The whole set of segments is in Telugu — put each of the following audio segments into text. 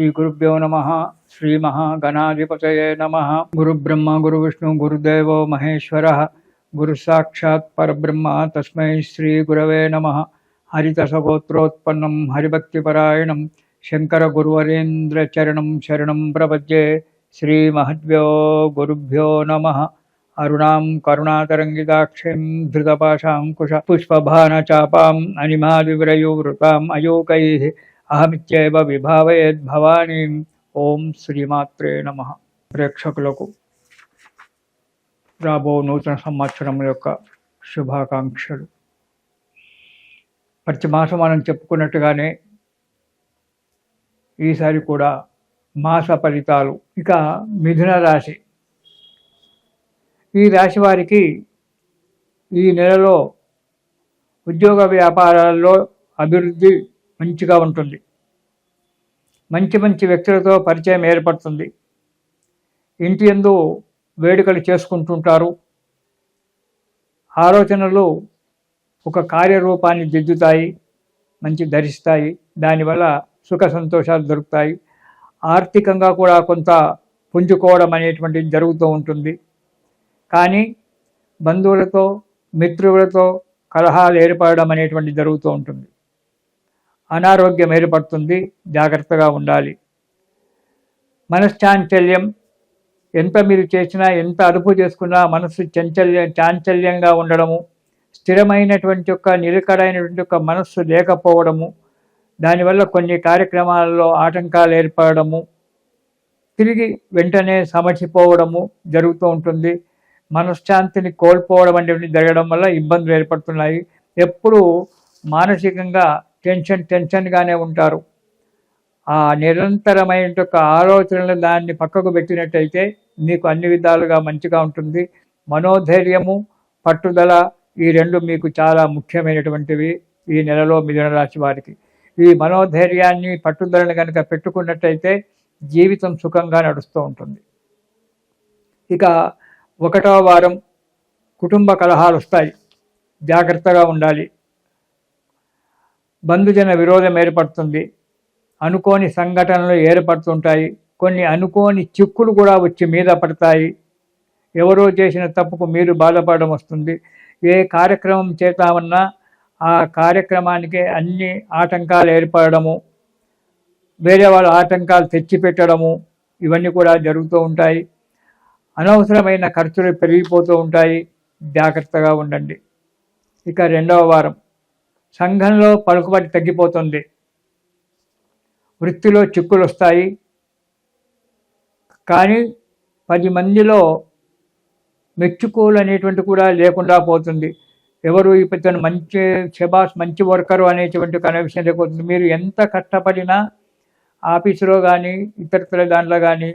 श्रीगुरुभ्यो नमः, श्रीमहागणाधिपतये नमः। गुरुब्रह्म, गुरुविष्णु, गुरुदेवो महेश्वरः, गुरुसाक्षात् परब्रह्म तस्मै श्रीगुरवे नमः। हरितसगोत्रोत्पन्नं हरिभक्तिपरायणं, शङ्करगुरुवरेन्द्रचरणं शरणं प्रपद्ये श्रीमहद्भ्यो गुरुभ्यो नमः। अरुणां करुणातरङ्गिताक्षीं धृतपाशाङ्कुश पुष्पभानचापाम् अनिमादिव्रयुवृताम् अयोकैः అహమిత్యవ విభావయద్ భవానీ. ఓం శ్రీమాత్రే నమ. ప్రేక్షకులకు రాబో నూతన సంవత్సరం యొక్క శుభాకాంక్షలు. ప్రతి మాసం మనం చెప్పుకున్నట్టుగానే ఈసారి కూడా మాస ఫలితాలు ఇక మిథున రాశి. ఈ రాశి వారికి ఈ నెలలో ఉద్యోగ వ్యాపారాల్లో అభివృద్ధి మంచిగా ఉంటుంది. మంచి మంచి వ్యక్తులతో పరిచయం ఏర్పడుతుంది. ఇంటి ఎందు వేడుకలు చేసుకుంటుంటారు. ఆలోచనలు ఒక కార్యరూపాన్ని దిద్దుతాయి మంచి ధరిస్తాయి. దానివల్ల సుఖ సంతోషాలు దొరుకుతాయి. ఆర్థికంగా కూడా కొంత పుంజుకోవడం అనేటువంటిది జరుగుతూ ఉంటుంది. కానీ బంధువులతో మిత్రులతో కలహాలు ఏర్పడడం అనేటువంటి జరుగుతూ ఉంటుంది. అనారోగ్యం ఏర్పడుతుంది జాగ్రత్తగా ఉండాలి. మనశ్చాంచల్యం ఎంత మీరు చేసినా ఎంత అదుపు చేసుకున్నా మనసు చంచల్య చాంచల్యంగా ఉండడము స్థిరమైనటువంటి యొక్క నిలకడైనటువంటి యొక్క మనస్సు లేకపోవడము దానివల్ల కొన్ని కార్యక్రమాలలో ఆటంకాలు ఏర్పడము తిరిగి వెంటనే సమర్చిపోవడము జరుగుతూ ఉంటుంది. మనశ్శాంతిని కోల్పోవడం అనేవి జరగడం వల్ల ఇబ్బందులు ఏర్పడుతున్నాయి. ఎప్పుడూ మానసికంగా టెన్షన్ టెన్షన్గానే ఉంటారు. ఆ నిరంతరమైన యొక్క ఆలోచనలు దాన్ని పక్కకు పెట్టినట్టయితే మీకు అన్ని విధాలుగా మంచిగా ఉంటుంది. మనోధైర్యము పట్టుదల ఈ రెండు మీకు చాలా ముఖ్యమైనటువంటివి ఈ నెలలో మిథున రాశి వారికి. ఈ మనోధైర్యాన్ని పట్టుదలను కనుక పెట్టుకున్నట్టయితే జీవితం సుఖంగా నడుస్తూ ఉంటుంది. ఇక ఒకటో వారం కుటుంబ కలహాలు వస్తాయి. జాగ్రత్తగా ఉండాలి. బంధుజన విరోధం ఏర్పడుతుంది. అనుకోని సంఘటనలు ఏర్పడుతుంటాయి. కొన్ని అనుకోని చిక్కులు కూడా వచ్చి మీద పడతాయి. ఎవరో చేసిన తప్పుకు మీరు బాధపడడం వస్తుంది. ఏ కార్యక్రమం చేద్దామన్నా ఆ కార్యక్రమానికి అన్ని ఆటంకాలు ఏర్పడము వేరే వాళ్ళ ఆటంకాలు తెచ్చిపెట్టడము ఇవన్నీ కూడా జరుగుతూ ఉంటాయి. అనవసరమైన ఖర్చులు పెరిగిపోతూ ఉంటాయి. జాగ్రత్తగా ఉండండి. ఇక రెండవ వారం. సంఘంలో పలుకుబడి తగ్గిపోతుంది. వృత్తిలో చిక్కులు వస్తాయి కానీ పది మందిలో మెచ్చుకోలు అనేటువంటి కూడా లేకుండా పోతుంది. ఎవరు ఇతను మంచి శబాస్ మంచి వర్కరు అనేటువంటి కనెక్షన్ లేకపోతుంది. మీరు ఎంత కష్టపడినా ఆఫీసులో కానీ ఇతరతర దాంట్లో కానీ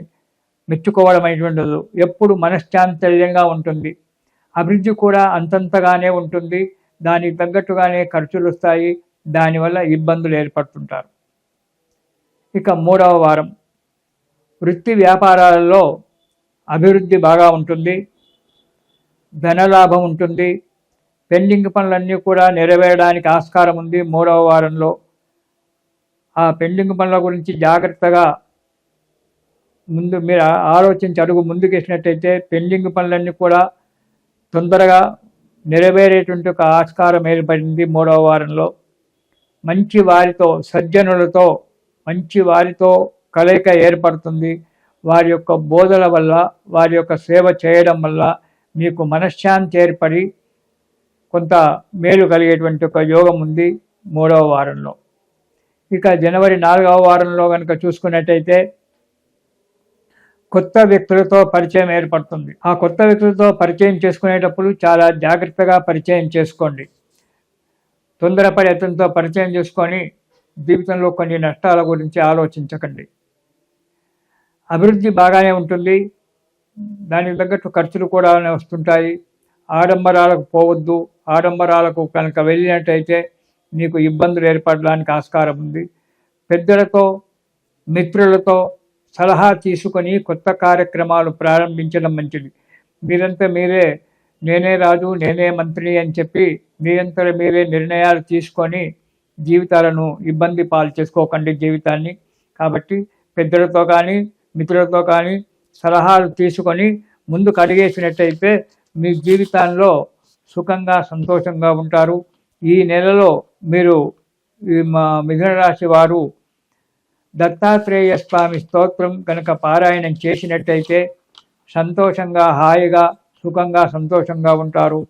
మెచ్చుకోవడం అనేటువంటి ఉండదు. ఎప్పుడు మనశ్చాంతల్యంగా ఉంటుంది. అభివృద్ధి కూడా అంతంతగానే ఉంటుంది. దానికి తగ్గట్టుగానే ఖర్చులు వస్తాయి. దానివల్ల ఇబ్బందులు ఏర్పడుతుంటారు. ఇక మూడవ వారం. వృత్తి వ్యాపారాలలో అభివృద్ధి బాగా ఉంటుంది. ధనలాభం ఉంటుంది. పెండింగ్ పనులన్నీ కూడా నెరవేరడానికి ఆస్కారం ఉంది మూడవ వారంలో. ఆ పెండింగ్ పనుల గురించి జాగ్రత్తగా ముందు మీరు ఆలోచించి అడుగు ముందుకేసినట్టయితే పెండింగ్ పనులన్నీ కూడా తొందరగా నెరవేరేటువంటి ఒక ఆస్కారం ఏర్పడింది మూడవ వారంలో. మంచి వారితో సజ్జనులతో మంచి వారితో కలయిక ఏర్పడుతుంది. వారి యొక్క బోధల వల్ల వారి యొక్క సేవ చేయడం వల్ల మీకు మనశ్శాంతి ఏర్పడి కొంత మేలు కలిగేటువంటి ఒక యోగం ఉంది మూడవ వారంలో. ఇక జనవరి నాలుగవ వారంలో కనుక చూసుకున్నట్టయితే కొత్త వ్యక్తులతో పరిచయం ఏర్పడుతుంది. ఆ కొత్త వ్యక్తులతో పరిచయం చేసుకునేటప్పుడు చాలా జాగ్రత్తగా పరిచయం చేసుకోండి. తొందరపడి అతనితో పరిచయం చేసుకొని జీవితంలో కొన్ని నష్టాల గురించి ఆలోచించకండి. అభివృద్ధి బాగానే ఉంటుంది. దానికి తగ్గట్టు ఖర్చులు కూడా వస్తుంటాయి. ఆడంబరాలకు పోవద్దు. ఆడంబరాలకు కనుక వెళ్ళినట్టయితే నీకు ఇబ్బందులు ఏర్పడడానికి ఆస్కారం ఉంది. పెద్దలతో మిత్రులతో సలహా తీసుకొని కొత్త కార్యక్రమాలు ప్రారంభించడం మంచిది. మీరంతా మీరే నేనే రాజు నేనే మంత్రి అని చెప్పి మీరంతా మీరే నిర్ణయాలు తీసుకొని జీవితాలను ఇబ్బంది పాలు చేసుకోకండి జీవితాన్ని. కాబట్టి పెద్దలతో కానీ మిత్రులతో కానీ సలహాలు తీసుకొని ముందుకు అడిగేసినట్టయితే మీ జీవితాల్లో సుఖంగా సంతోషంగా ఉంటారు. ఈ నెలలో మీరు ఈ మా మిథున రాశి వారు దత్తాత్రేయ స్వామి స్తోత్రం కనుక పారాయణం చేసినట్టయితే సంతోషంగా హాయిగా సుఖంగా సంతోషంగా ఉంటారు.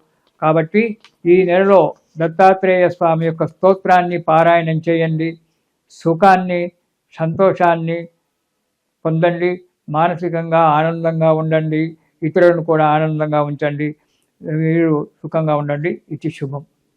కాబట్టి ఈ నెలలో దత్తాత్రేయ స్వామి యొక్క స్తోత్రాన్ని పారాయణం చేయండి. సుఖాన్ని సంతోషాన్ని పొందండి. మానసికంగా ఆనందంగా ఉండండి. ఇతరులను కూడా ఆనందంగా ఉంచండి. మీరు సుఖంగా ఉండండి. ఇది శుభం.